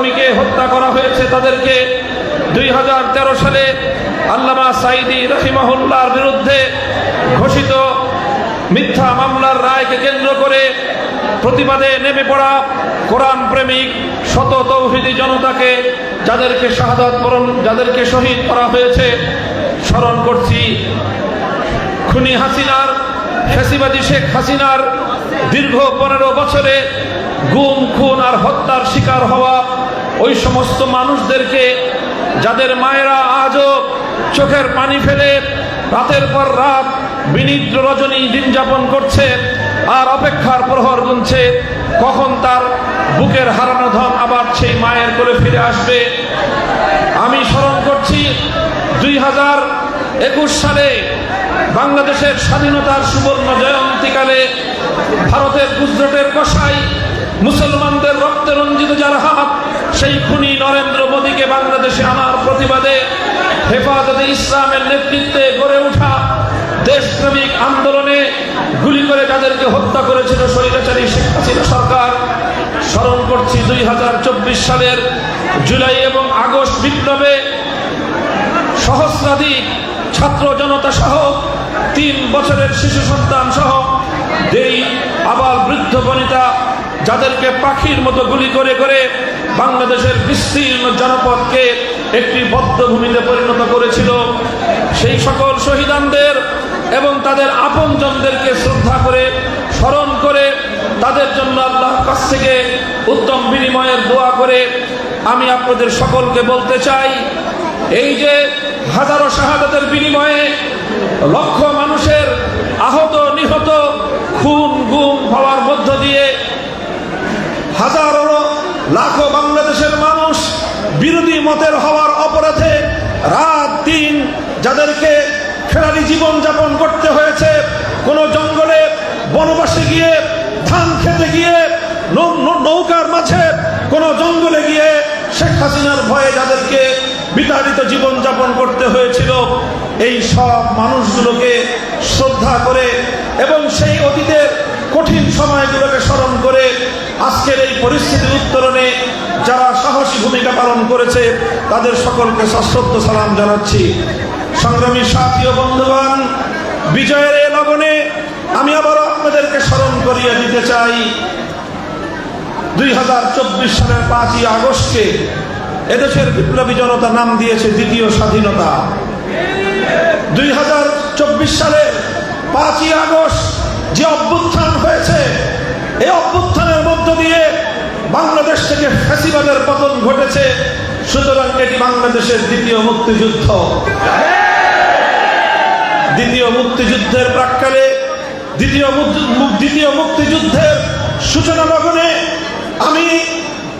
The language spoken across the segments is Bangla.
কর্মীকে হত্যা করা হয়েছে তাদেরকে। দুই হাজার তেরো সালে আল্লামা সাইদি রহিমাহুল্লার বিরুদ্ধে ঘোষিত মিথ্যা মামলার রায়কে কেন্দ্র করে প্রতিবাদে নেমে পড়া কোরআন প্রেমিক শত তৌহিদি জনতাকে যাদেরকে শাহাদাত বরণ, যাদেরকে শহীদ করা হয়েছে, স্মরণ করছি। খুনি হাসিনার ফেসিবাদী শেখ হাসিনার দীর্ঘ পনেরো বছরে গুম, খুন আর হত্যার শিকার হওয়া ওই সমস্ত মানুষদেরকে যাদের মায়েরা আজও চোখের পানি ফেলে রাতের পর রাত বিনিদ্র রজনী দিন যাপন করছে আর অপেক্ষার প্রহর গুনছে, কখন তার বুকের হারানো ধন আবার সেই মায়ের করে ফিরে আসবে? আমি স্মরণ করছি, দুই হাজার একুশ সালে বাংলাদেশের স্বাধীনতার সুবর্ণ জয়ন্তীকালে ভারতের গুজরাটের কষাই মুসলমানদের রক্তে রঞ্জিত যার হাত, সেই খুনি নরেন্দ্র মোদীকে বাংলাদেশে আনার প্রতিবাদে হেফাজতে ইসলামের নেতৃত্বে গড়ে ওঠা দেশপ্রেমিক আন্দোলনে গুলি করে তাদেরকে হত্যা করেছিল স্বৈরাচারী শেখ সরকার। স্মরণ করছি দুই হাজার চব্বিশ সালের জুলাই এবং আগস্ট বিপ্লবে সহস্রাধিক ছাত্র জনতা সহ তিন বছরের শিশু সন্তান সহ দেই আবার বৃদ্ধ বনিতা যাদেরকে পাখির মতো গুলি করে করে বাংলাদেশের বিস্তীর্ণ জনপদকে একটি বদ্ধভূমিতে পরিণত করেছিল, সেই সকল শহীদানদের এবং তাদের আপনজনদেরকে শ্রদ্ধা করে, স্মরণ করে, তাদের জন্য আল্লাহর কাছ থেকে উত্তম বিনিময়ের দোয়া করে আমি আপনাদের সকলকে বলতে চাই, এই যে হাজারো শাহাদাতের বিনিময়ে লক্ষ মানুষের আহত, নিহত, খুন, গুম হওয়ার মধ্য দিয়ে হাজারো লাখো বাংলাদেশের মানুষ বিরোধী মতের হওয়ার অপরাধে রাত দিন যাদেরকে ফেরারি জীবন যাপন করতে হয়েছে, কোনো জঙ্গলে বনবাসে গিয়ে ধান খেতে গিয়ে নৌকার মাঝে কোনো জঙ্গলে গিয়ে শেখ হাসিনার ভয়ে যাদেরকে বিতাড়িত জীবন যাপন করতে হয়েছিল, এই সব মানুষগুলোকে শ্রদ্ধা করে এবং সেই অতীতের কঠিন সময়গুলোকে স্মরণ করে পরিস্থিতির উত্তরণে যারা সাহসী ভূমিকা পালন করেছে, তাদের সকলকে সশ্রদ্ধ সালাম জানাচ্ছি। সংগ্রামী সাথী ও বন্ধুগণ, বিজয়ের এ লগনে আমি আবারও আপনাদেরকে স্মরণ করিয়ে দিতে চাই। দুই হাজার চব্বিশ সালের পাঁচই আগস্টে এদেশের বিপ্লবী জনতা নাম দিয়েছে দ্বিতীয় স্বাধীনতা। দুই হাজার চব্বিশ সালের পাঁচই আগস্ট যে অভ্যুত্থান হয়েছে, এই অভ্যুত্থানের মধ্য দিয়ে বাংলাদেশ থেকে ফ্যাসিবাদের পতন ঘটেছে, সুতরাং এটি বাংলাদেশের দ্বিতীয় মুক্তিযুদ্ধ। দ্বিতীয় মুক্তিযুদ্ধের প্রাককালে, দ্বিতীয় দ্বিতীয় মুক্তিযুদ্ধের সূচনা লগ্নে আমি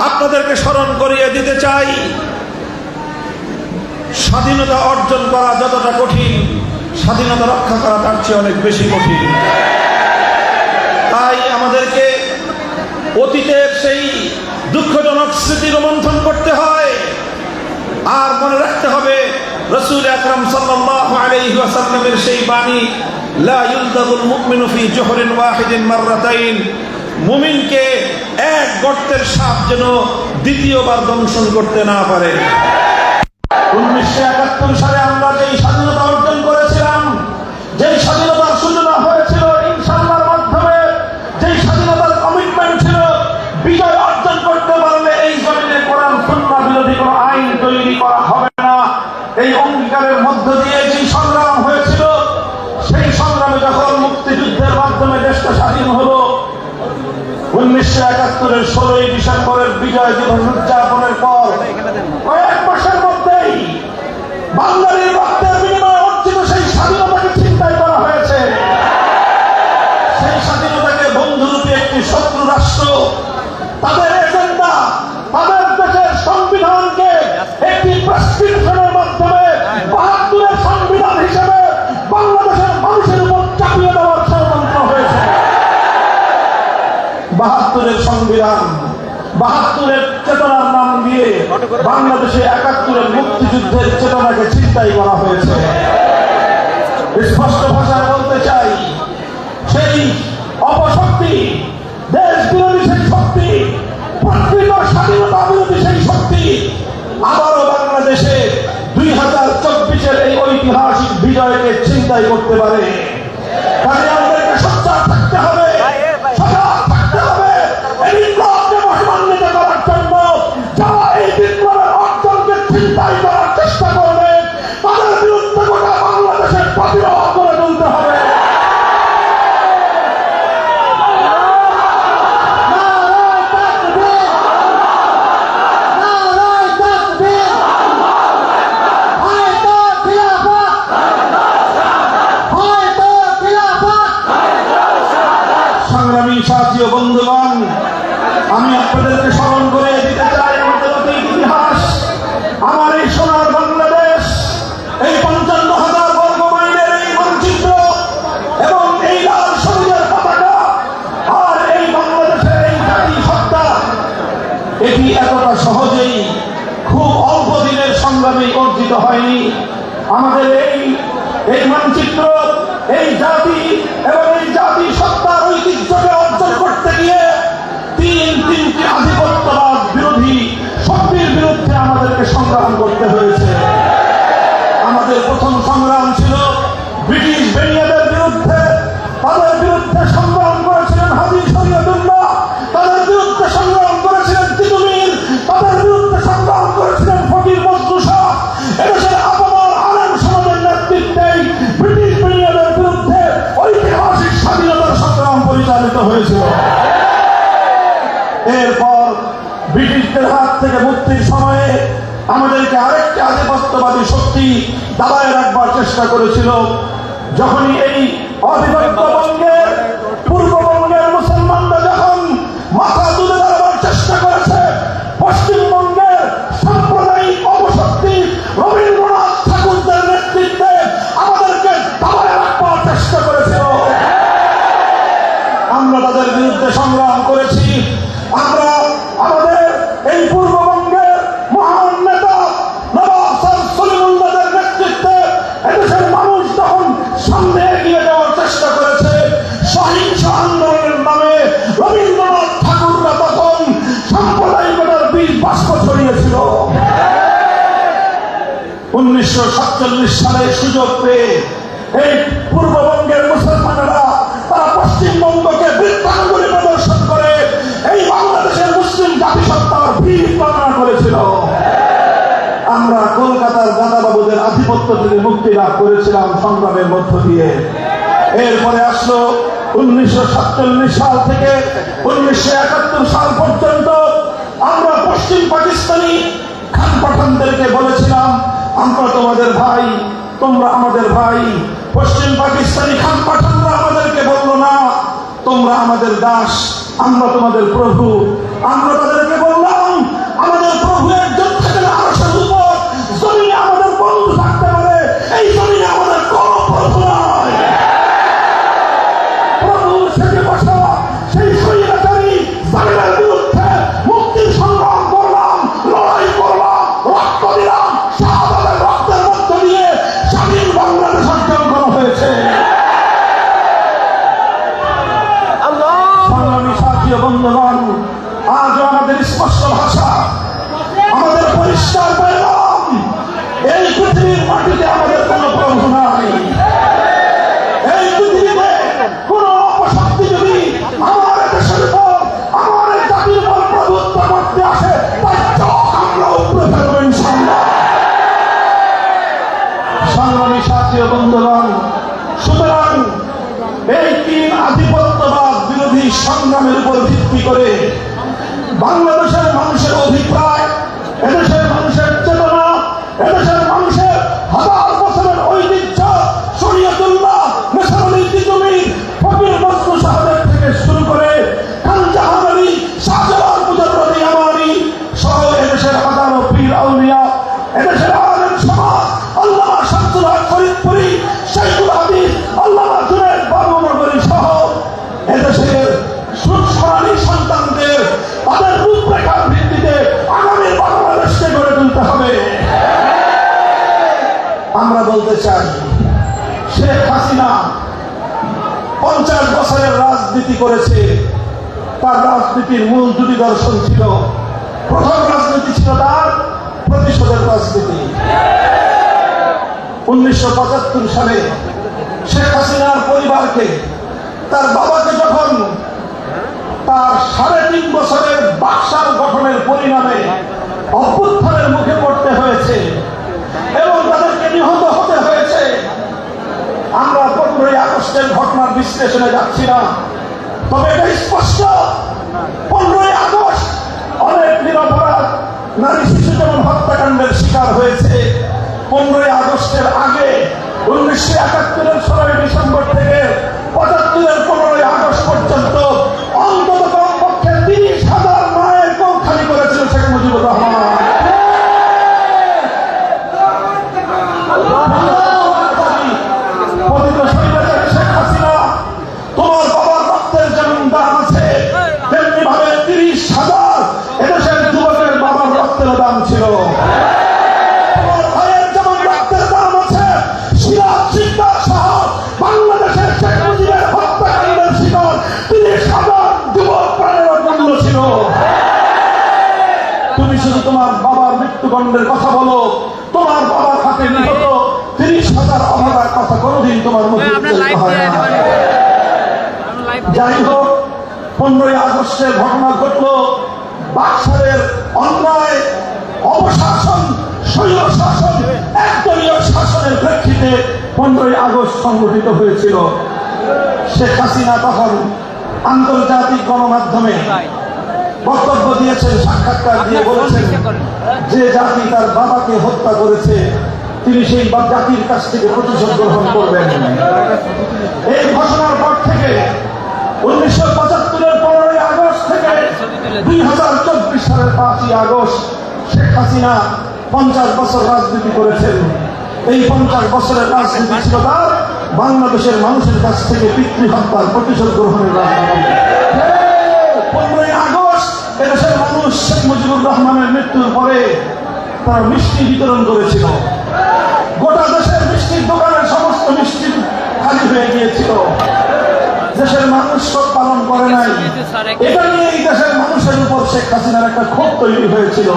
আপনাদেরকে স্মরণ করিয়ে দিতে চাই, স্বাধীনতা অর্জন করা যতটা কঠিন, স্বাধীনতা রক্ষা করা তার চেয়ে অনেক বেশি কঠিন। তাই আমাদেরকে অতীতের স্মৃতি রোমন্থন করতে হয়। আর মনে রাখতে হবে, রসুল আকরম সাল্লাল্লাহু আলাইহি ওয়াসাল্লামের সেই বাণী, লা মুমিনু ফি জোহরিন ওয়াহিদিন মাররাতাইন মুমিনকে এক গর্তের সাপ যেন দ্বিতীয়বার দংশন করতে না পারে। উনিশশো একাত্তর সালে আমরা উনিশশো একাত্তরের ষোলোই ডিসেম্বরের বিজয় দিবস উদযাপনের পর কয়েক মাসের মধ্যেই বাঙালির বাংলাদেশে একাত্তরের মুক্তিযুদ্ধের চেতনাকে চিন্তাই করা হয়েছে। স্পষ্ট ভাষায় বলতে চাই, সেই অপশক্তি দেশ বিরোধী সেই শক্তি স্বাধীনতা বিরোধী সেই শক্তি, আবারও বাংলাদেশে দুই হাজার চব্বিশের এই ঐতিহাসিক বিজয়কে চিন্তাই করতে পারে। রাজনীতির সময়ে আমাদেরকে আরেকটি আধিপত্যবাদী শক্তি দাঁড়ায় রাখবার চেষ্টা করেছিল। যখনই এই অধিপত্য উনিশশো সাতচল্লিশ সালে সুযোগ পেয়ে এই পূর্ববঙ্গের মুসলমানেরা তারা পশ্চিমবঙ্গকে বৃত্তাঙ্গুলি প্রদর্শন করে, এই বাংলাদেশের মুসলিম জাতিসত্তার ভিড় প্রমাণ করেছিল। আমরা কলকাতার দাদাবাবুদের আধিপত্য থেকে মুক্তি লাভ করেছিলাম সংগ্রামের মধ্য দিয়ে। এরপরে আসলো উনিশশো সাতচল্লিশ সাল থেকে উনিশশো একাত্তর সাল পর্যন্ত আমরা পশ্চিম পাকিস্তানি খান পাঠানদেরকে বলেছিলাম আমরা তোমাদের ভাই, তোমরা আমাদের ভাই। পশ্চিম পাকিস্তানি খান পাঠানরা আমাদেরকে বলল না, তোমরা আমাদের দাস, আমরা তোমাদের প্রভু, আমরা তাদের সংগ্রামের উপর ভিত্তি করে বাংলাদেশের মানুষের অভিপ্রায় এদেশের রাজনীতি করেছে, তার রাজনীতির মূল দুটি দর্শন ছিল, প্রথম রাজনীতি ছিল তার প্রতিশোধের রাজনীতি। উনিশশো পঁচাত্তর সালে শেখ হাসিনার পরিবারকে, তার বাবাকে যখন তার সাড়ে তিন বছরের বাক্সার গঠনের পরিণামে অভ্যুত্থানের মুখে পড়তে হয়েছে এবং তাদেরকে নিহত হতে হয়েছে, আমরা পনেরোই আগস্টের ঘটনার বিশ্লেষণে যাচ্ছি না। তবে এটা স্পষ্ট। পনেরোই আগস্ট অনেক নিরপরাধ নারী শিশু যেমন হত্যাকাণ্ডের শিকার হয়েছে। পনেরোই আগস্টের আগে উনিশশো একাত্তরের ষোলোই ডিসেম্বর থেকে পঁচাত্তরের পনেরোই পনেরোই আগস্ট সংগঠিত হয়েছিল। শেখ হাসিনা তখন আন্তর্জাতিক গণমাধ্যমে বক্তব্য দিয়েছেন সাক্ষাৎকার দিয়ে বলেছেন যে জাতি তার বাবাকে হত্যা করেছে তিনি সেই জাতির কাছ থেকে প্রতিশোধ গ্রহণ করবেন। এই ঘোষণার পর থেকে উনিশশো পঁচাত্তরের পনেরোই আগস্ট থেকে দুই হাজার চব্বিশ সালের পাঁচই আগস্ট শেখ হাসিনা পঞ্চাশ বছর রাজনীতি করেছেন। এই পঞ্চাশ বছরের রাজনীতি ছিল তার, বাংলাদেশের মানুষের কাছ থেকে পিতৃ হত্যার প্রতিশোধ গ্রহণের এদেশের মানুষ শেখ মুজিবুর রহমানের মৃত্যুর পরে মিষ্টি বিতরণ করেছিল। গোটা দেশের মিষ্টির দোকানের সমস্ত মিষ্টি খালি হয়ে গিয়েছিল। দেশের মানুষ সব পালন করে নাই। এটা নিয়ে এই দেশের মানুষের উপর শেখ হাসিনার একটা ক্ষোভ তৈরি হয়েছিল।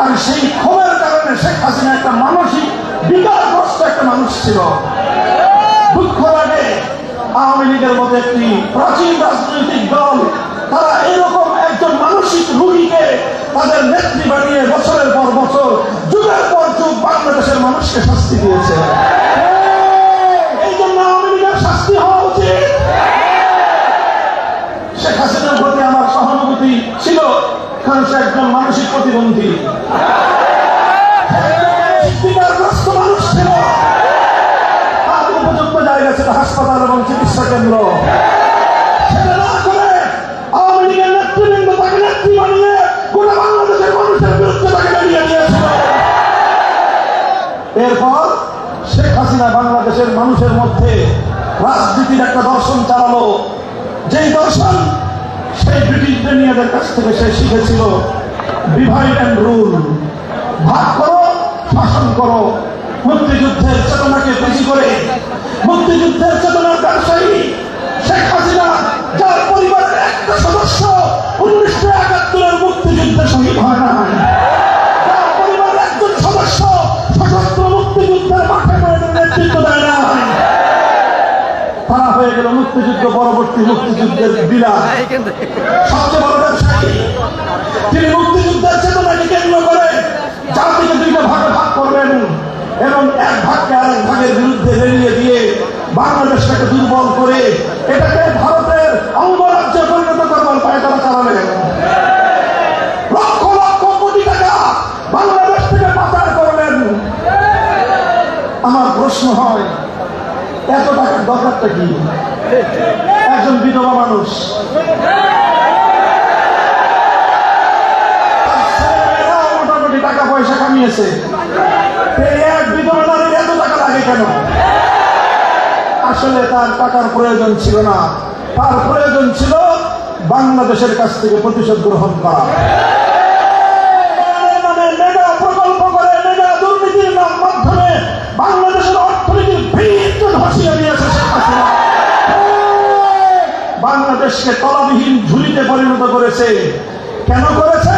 আর সেই ক্ষোভের কারণে শেখ হাসিনা একটা মানসিক বিকারগ্রস্ত একটা মানুষ ছিল। দুঃখ লাগে আওয়ামী লীগের মতো একটি প্রাচীন রাজনৈতিক দল, তারা এরকম একজন মানসিক রুগীকে তাদের নেত্রী বানিয়ে বছরের পর বছর, যুগের পর যুগ বাংলাদেশের মানুষকে শাস্তি দিয়েছে। এই জন্য আওয়ামী লীগের শাস্তি হওয়া উচিত। শেখ হাসিনার প্রতি আমার সহানুভূতি ছিল, কারণ সে একজন মানসিক প্রতিবন্ধী। কেন্দ্র এরপর শেখ হাসিনা বাংলাদেশের মানুষের মধ্যে রাজনীতির একটা দর্শন চালালো। যেই দর্শন সেই ব্রিটিশ বেনিয়াদের কাছ থেকে সে শিখেছিল। ডিভাইড অ্যান্ড রুল ভাগ করো, শাসন করো। মুক্তিযুদ্ধের চেতনাকে বেশি করে মুক্তিযুদ্ধের চেতনার ব্যবসায়ী শেখ হাসিনা, যার পরিবারের একটা সদস্য উনিশশো একাত্তরের মুক্তিযুদ্ধে শহীদ হয় না। মুক্তিযুদ্ধের হয়ে গেল মুক্তিযুদ্ধ, পরবর্তী মুক্তিযুদ্ধের বিরাট সবচেয়ে বড় ব্যবসায়ী তিনি মুক্তিযুদ্ধের চেতনাকে কেন্দ্র করে জাতিকে দুইটা ভাগে ভাগ করবেন এবং এক ভাগকে আরেক ভাগের বিরুদ্ধে লেলিয়ে দিয়ে বাংলাদেশটাকে দুর্বল করে এটাকে ভারতের অঙ্গরাজ্যে পরিণত করবার পায়ে তারা চালালেন লক্ষ লক্ষ কোটি টাকা বাংলাদেশ থেকে পাচার করলেন আমার প্রশ্ন হয় এত দরকারটা কি একজন বিধবা মানুষ। মোটামুটি টাকা পয়সা কামিয়েছে এত টাকা লাগে কেন? আসলে তার টাকার প্রয়োজন ছিল না। তার প্রয়োজন ছিল বাংলাদেশের কাছ থেকে প্রতিশোধ গ্রহণ করা। করেছে, কেন করেছে?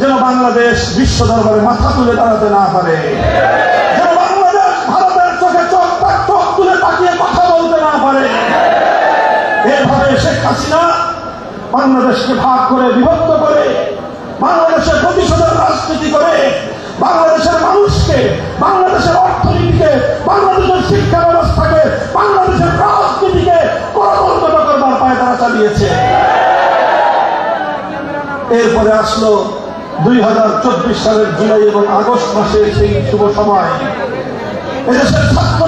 যেন বাংলাদেশ বিশ্ব দরবারে মাথা তুলে দাঁড়াতে না পারে। যেন বাংলাদেশ ভারতের চোখে চোখ চোখ তুলে তাকিয়ে কথা বলতে না পারে। এভাবে শেখ হাসিনা বাংলাদেশকে ভাগ করে, বিভক্ত করে, বাংলাদেশের প্রতিশোধের রাজনীতি করে, বাংলাদেশের মানুষকে, বাংলাদেশের অর্থনীতিকে, বাংলাদেশের শিক্ষা ব্যবস্থাকে, বাংলাদেশের রাজনীতিকে করবার পায়ে তারা চালিয়েছে। এরপরে আসলো দুই হাজার চব্বিশ সালের জুলাই এবং আগস্ট মাসের সেই শুভ সময়। এদেশের ছাত্র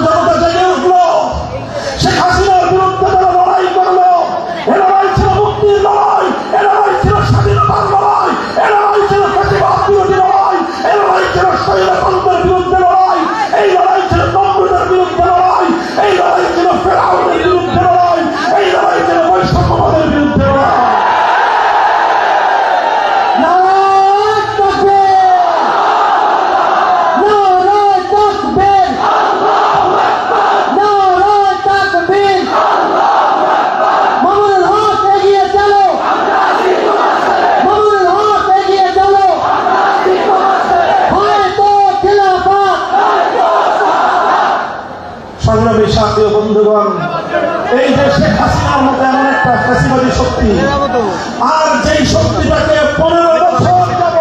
আর যেই শক্তিটাকে পনেরো বছর যাব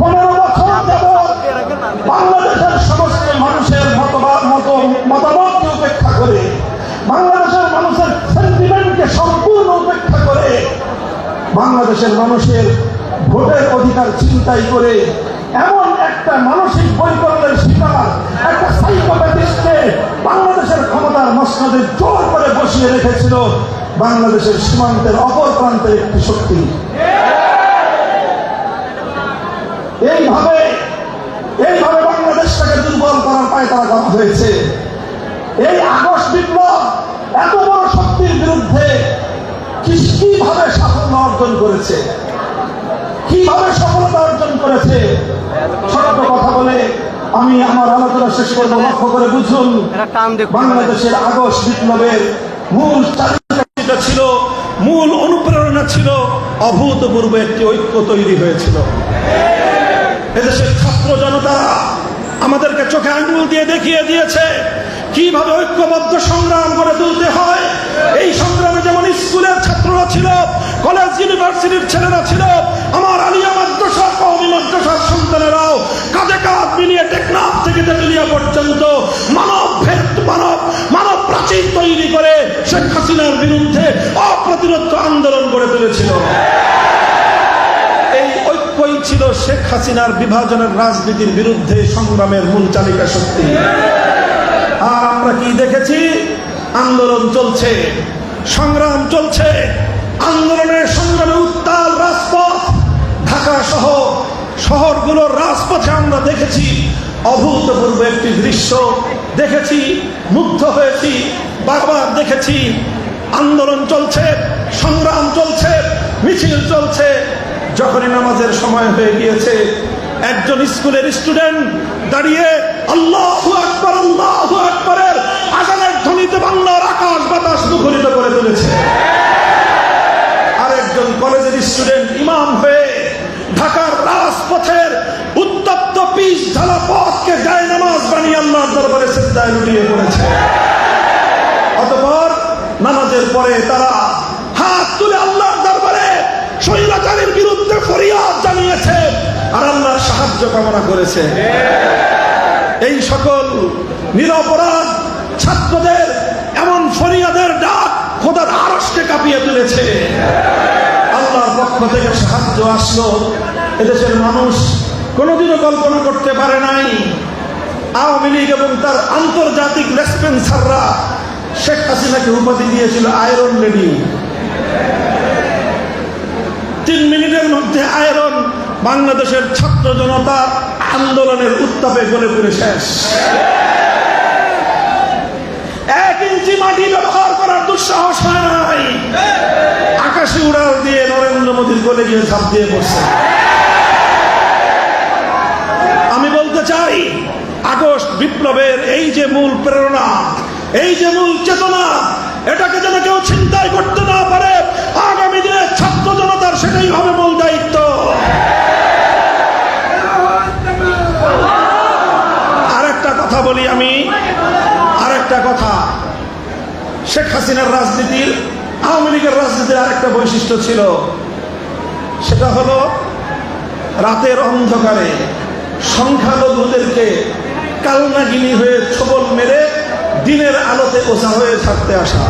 পনেরো বছর যাব বাংলাদেশের সমস্ত মানুষের মতবাদ, মত, মতামতকে উপেক্ষা করে, বাংলাদেশের মানুষের সেন্টিমেন্টকে সম্পূর্ণ উপেক্ষা করে, বাংলাদেশের মানুষের ভোটের অধিকার চিন্তাই করে, এমন একটা মানসিক বৈকল্যের শিকার, একটা সাইকোপ্যাথিস্টকে বাংলাদেশের ক্ষমতার মসনদে জোর করে বসিয়ে রেখেছিল। বাংলাদেশের সীমান্তের অপর প্রান্তের একটি শক্তি। এইভাবে এইভাবে বাংলাদেশটাকে দুর্বল করার পায় তারা করা হয়েছে। এই আগস্ট বিপ্লব এত বড় শক্তির বিরুদ্ধে কীভাবে সাফল্য অর্জন করেছে? কীভাবে সফলতা অর্জন করেছে? ছোট্ট কথা বলে আমি আমার আলোচনা শেষ করব। লক্ষ্য করে বুঝুন বাংলাদেশের আগস্ট বিপ্লবের মূল চালিকা ছিল, মূল অনুপ্রেরণা ছিল, অভূতপূর্ব একটি ঐক্য তৈরি হয়েছিল। এদেশের ছাত্র জনতা আমাদেরকে চোখে আঙ্গুল দিয়ে দেখিয়ে দিয়েছে। কীভাবে ঐক্যবদ্ধ সংগ্রাম করে তুলতে হয়? এই সংগ্রামে যেমন স্কুলের ছাত্ররা ছিল, কলেজ ইউনিভার্সিটির ছেলেরা ছিল, আমার আলিয়া মাদ্রাসা কওমি মাদ্রাসার সন্তানেরাও কাঁধে কাঁধ মিলিয়ে টেকনাফ থেকে তেতুলিয়া পর্যন্ত মানব ভেদ, মানব মানব প্রাচীর তৈরি করে শেখ হাসিনার বিরুদ্ধে অপ্রতিরোধ আন্দোলন গড়ে তুলেছিল। এই ঐক্যই ছিল শেখ হাসিনার বিভাজনের রাজনীতির বিরুদ্ধে সংগ্রামের মূল চালিকা শক্তি আর আমরা কি দেখেছি আন্দোলন চলছে, সংগ্রাম চলছে, আন্দোলনের সংগ্রামে উত্তাল রাজপথ। ঢাকা সহ শহরগুলোর রাজপথে আমরা দেখেছি অভূতপূর্ব একটি দৃশ্য। দেখেছি, মুগ্ধ হয়েছি, বারবার দেখেছি। আন্দোলন চলছে, সংগ্রাম চলছে, মিছিল চলছে। যখনই নামাজের সময় হয়ে গিয়েছে একজন স্কুলের স্টুডেন্ট দাঁড়িয়ে, আল্লাহ আকবর, আল্লাহ আকবরের আজানের ধ্বনিতে বাংলার আকাশ বাতাস মুখরিত করে তুলেছে। আরেকজন কলেজের স্টুডেন্ট ইমাম হয়ে ঢাকার রাজপথের উত্তপ্ত পিস ঢালা পথকে যায় নামাজ বানিয়ে আল্লাহর দরবারে সেদ্দায় লুটিয়ে পড়েছে। অতঃপর নামাজের পরে তারা হাত তুলে আল্লাহর দরবারে স্বৈরাচারের বিরুদ্ধে ফরিয়াদ জানিয়েছে। আর আল্লাহর সাহায্য কামনা করেছে। এই সকল নিরপরাধ ছাত্রদের, এমন ফরিয়াদের ডাক খোদার আরসকে কাঁপিয়ে তুলেছে। আল্লাহর পক্ষ থেকে সাহায্য আসলো। এদেশের মানুষ কোনোদিনও কল্পনা করতে পারে নাই। আওয়ামী লীগ এবং তার আন্তর্জাতিক রেসপেন্সাররা শেখ হাসিনাকে উপাধি দিয়েছিল আয়রন লেডি তিন মিনিটের মধ্যে আয়রন বাংলাদেশের ছাত্র জনতা আন্দোলনের উত্তাপে গলে পড়ে শেষ। এক ইঞ্চি মাটি ব্যবহার করার দুঃসাহস হয় নাই। আকাশে উড়াল দিয়ে নরেন্দ্র মোদীর গলে গিয়ে ঝাঁপ দিয়ে পড়ছে। আমি বলতে চাই, আগস্ট বিপ্লবের এই যে মূল প্রেরণা, এই যে মূল চেতনা, এটাকে যেন কেউ চিন্তাই করতে না পারে ছাত্র জনতার সেটাই হবে মূল দায়িত্ব। আর একটা কথা বলি আমি, আরেকটা কথা। শেখ হাসিনার রাজনীতির, আওয়ামী লীগের রাজনীতির আরেকটা বৈশিষ্ট্য ছিল। সেটা হলো, রাতের অন্ধকারে সংখ্যালঘুদেরকে কালনাগিনী হয়ে ছবল মেরে দিনের আলোতে ওঝা হয়ে থাকতে আসা।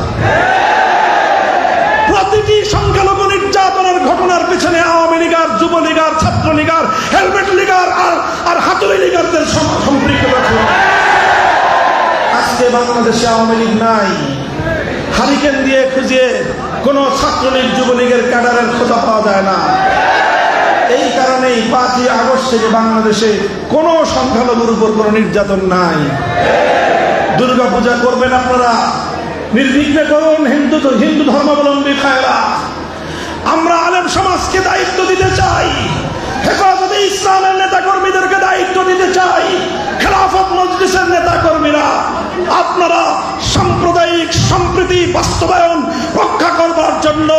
প্রতিটি সংখ্যালঘু নির্যাতনের ঘটনার পেছনে আওয়ামী লীগার যুবলীগার ছাত্রলীগার হেলমেট লীগার আর আর হাতুড়ি লীগারদের সম- সম্পৃক্ততা ছিল আজকে বাংলাদেশে আওয়ামী লীগ নাই। হারিকেন দিয়ে খুঁজে কোনো ছাত্রলীগ যুবলীগের ক্যাডারের খোঁজা পাওয়া যায় না। এই কারণেই পাঁচই আগস্ট থেকে বাংলাদেশে কোনো সংখ্যালঘুর উপর কোনো নির্যাতন নাই। দুর্গা পূজা করবেন আপনারা। নির্বিঘ্নে করুন হিন্দু হিন্দু ধর্মাবলম্বী খায়রা আমরা আলেম সমাজকে দায়িত্ব দিতে চাই, হেফাজতে ইসলামের নেতা কর্মীদেরকে দায়িত্ব দিতে চাই, খেলাফত মজলিসের নেতা কর্মীরা আপনারা সাম্প্রদায়িক সম্প্রীতি বাস্তবায়ন রক্ষা করবার জন্য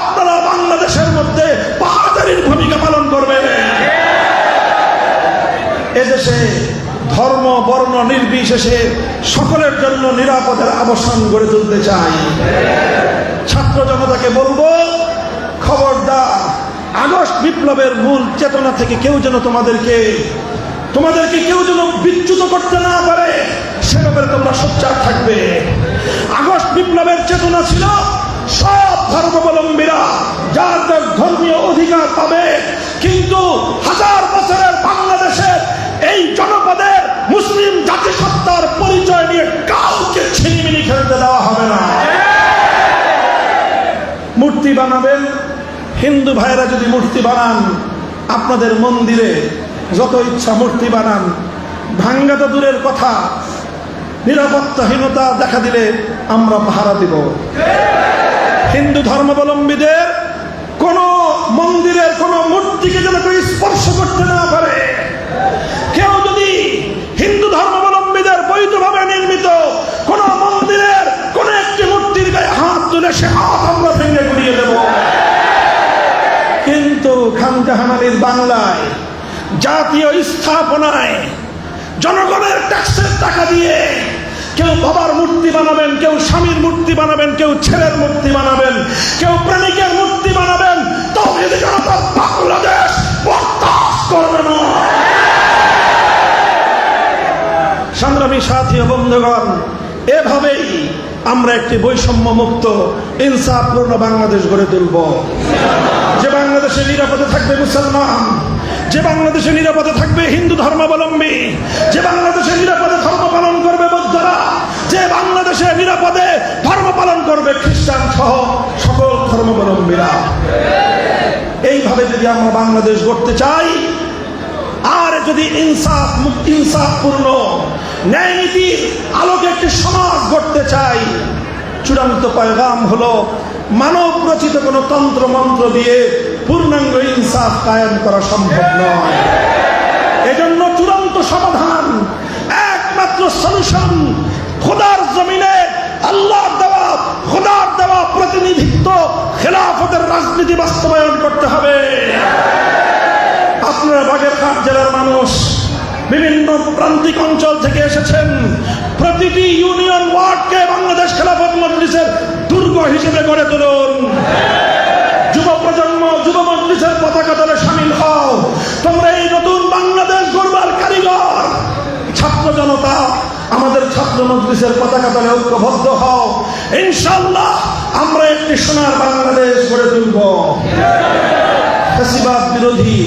আপনারা বাংলাদেশের মধ্যে পাহাড়াদারির ভূমিকা পালন করবেন। এদেশে ধর্ম, বর্ণ নির্বিশেষে সকলের জন্য নিরাপদের আবসান গড়ে তুলতে চাই। ছাত্র জনতাকে বলব, খবরদার, আগস্ট বিপ্লবের মূল চেতনা থেকে কেউ যেন তোমাদেরকে তোমাদেরকে কেউ যেন বিচ্যুত করতে না পারে সেভাবে তোমরা সোচ্চার থাকবে। আগস্ট বিপ্লবের চেতনা ছিল, সব ধর্মাবলম্বীরা যার যার ধর্মীয় অধিকার পাবে, কিন্তু হাজার বছরের বাংলাদেশের এই জনপদের মুসলিম জাতিসত্তার পরিচয় নিয়ে কাউকে ছিনিমিনি খেলতে দেওয়া হবে না। মূর্তি বানাবেন। হিন্দু ভাইরা যদি মূর্তি বানান, আপনাদের মন্দিরে যত ইচ্ছা মূর্তি বানান। ভাঙ্গা তো দূরের কথা। নিরাপত্তাহীনতা দেখা দিলে আমরা পাহারা দিব। হিন্দু ধর্মাবলম্বীদের কোন মন্দিরের কোন মূর্তিকে যেন স্পর্শ করতে না পারে কেউ যদি হিন্দু ধর্মাবলম্বীদের বৈধভাবে নির্মিত কোন মন্দিরের কোন একটি মূর্তির গায়ে হাত তুলে সে হাত ভেঙে গুড়িয়ে দেব। কিন্তু খানজাহানালির বাংলায়, জাতীয় স্থাপনায়, জনগণের ট্যাক্সের টাকা দিয়ে কেউ বাবার মূর্তি বানাবেন, কেউ স্বামীর মূর্তি বানাবেন, কেউ ছেলের মূর্তি বানাবেন, কেউ প্রেমিকের মূর্তি বানাবেন তবে জনতা বাংলাদেশ বরদাস্ত করবে না। সংগ্রামী সাথী বন্ধুগণ, এভাবেই আমরা একটি বৈষম্য মুক্ত ইনসাফপূর্ণ বাংলাদেশ গড়ে তুলব। যে বাংলাদেশে নিরাপদে থাকবে মুসলমান, যে বাংলাদেশে নিরাপদে থাকবে হিন্দু ধর্মাবলম্বী, যে বাংলাদেশে নিরাপদে ধর্ম পালন করবে বৌদ্ধরা, যে বাংলাদেশে নিরাপদে ধর্ম পালন করবে খ্রিস্টান সহ সকল ধর্মাবলম্বীরা। এইভাবে যদি আমরা বাংলাদেশ গড়তে চাই, আর যদি ইনসাফ, ইনসাফপূর্ণ ন্যায় নীতির আলোকে একটি সমাজ গড়তে চাই। চূড়ান্ত পয়গাম হলো মানব রচিত কোনো তন্ত্র মন্ত্র দিয়ে পূর্ণাঙ্গ ইনসাফ কায়েম করা সম্ভব নয়। এজন্য চূড়ান্ত সমাধান, একমাত্র সলিউশন খোদার জমিনে আল্লাহ দেওয়া, খোদার দেওয়া প্রতিনিধিত্ব খেলাফতের রাজনীতি বাস্তবায়ন করতে হবে। আপনারা বাগেরহাট জেলার মানুষ বিভিন্ন প্রান্তিক অঞ্চল থেকে এসেছেন প্রতিটি ইউনিয়ন ওয়ার্ডকে বাংলাদেশ খেলাফত মজলিসের দুর্গ হিসেবে গড়ে তুলুন। যুব প্রজন্ম, যুব মজলিসের পতাকা তলে সামিল হও। তোমরা এই নতুন বাংলাদেশ গড়বার কারিগর। ছাত্র জনতা, আমাদের ছাত্র মজলিসের পতাকা তলে ঐক্যবদ্ধ হও। ইনশাল্লাহ আমরা একটি সোনার বাংলাদেশ গড়ে তুলব। বিরোধী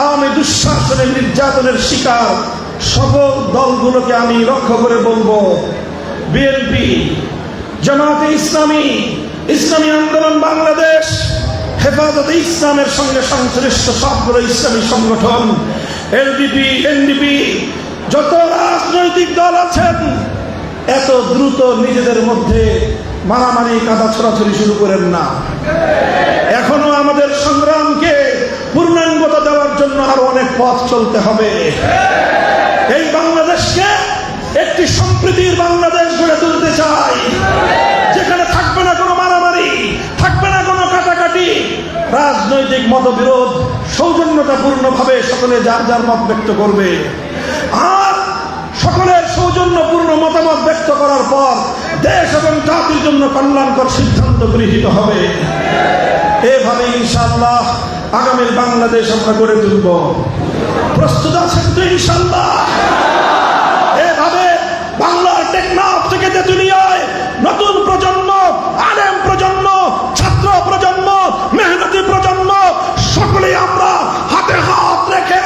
আওয়ামী দুঃশাসনের নির্যাতনের শিকার। সকল দলগুলোকে আমি লক্ষ্য করে বলব। বিএনপি জামাতে ইসলামী ইসলামী আন্দোলন বাংলাদেশ, হেফাজতে ইসলামের সঙ্গে সংশ্লিষ্ট সবগুলো ইসলামী সংগঠন, এলডিপি, এনডিপি, যত রাজনৈতিক দল আছেন, এত দ্রুত নিজেদের মধ্যে মারামারি, কাদা, ছড়াছড়ি শুরু করেন না। এখনও আমাদের সংগ্রামকে পূর্ণাঙ্গতা দেওয়ার জন্য আরও অনেক পথ চলতে হবে। এই বাংলাদেশকে একটি সম্প্রীতির বাংলাদেশ গড়ে তুলতে চাই। যেখানে থাকবে না কোনো মারামারি, থাকবে না কোনো কাটাকাটি। রাজনৈতিক মতবিরোধ সৌজন্যতাপূর্ণভাবে সকলে যার যার মত ব্যক্ত করবে। আর সকলের সৌজন্যপূর্ণ মতামত ব্যক্ত করার পর দেশ এবং জাতির জন্য কল্যাণকর সিদ্ধান্ত গৃহীত হবে। এভাবে ইনশাআল্লাহ আগামীর বাংলাদেশ আমরা গড়ে তুলব। প্রস্তুত আছেন তো ইনশাআল্লাহ? এভাবে বাংলার টেকনাফ থেকে তেতুলিয়ায় নতুন প্রজন্ম, আলেম প্রজন্ম, ছাত্র প্রজন্ম, মেহনতি প্রজন্ম, সকলে আমরা হাতে হাত রেখে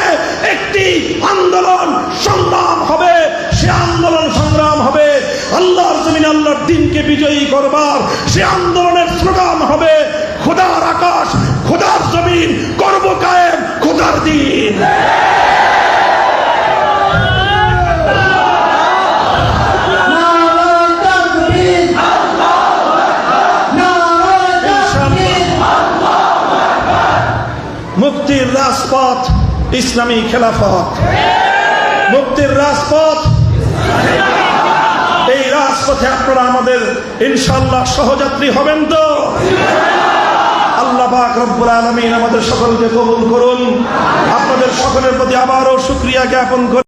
একটি আন্দোলন সংগ্রাম হবে। সে আন্দোলন সংগ্রাম হবে। আল্লাহর জমিন, আল্লাহর দিনকে বিজয়ী করবার সে আন্দোলনের স্লোগান হবে। খোদার আকাশ, খোদার জমিন করব কায়েম খোদার দিন। মুক্তির রাজপথ, ইসলামী খেলাফত। মুক্তির রাজপথ। এই রাজপথে আপনারা আমাদের ইনশাল্লাহ সহযাত্রী হবেন তো? আল্লাহ আলামিন আমাদের সকলকে কবুল করুন। আপনাদের সকলের প্রতি আবারও শুক্রিয়া জ্ঞাপন করে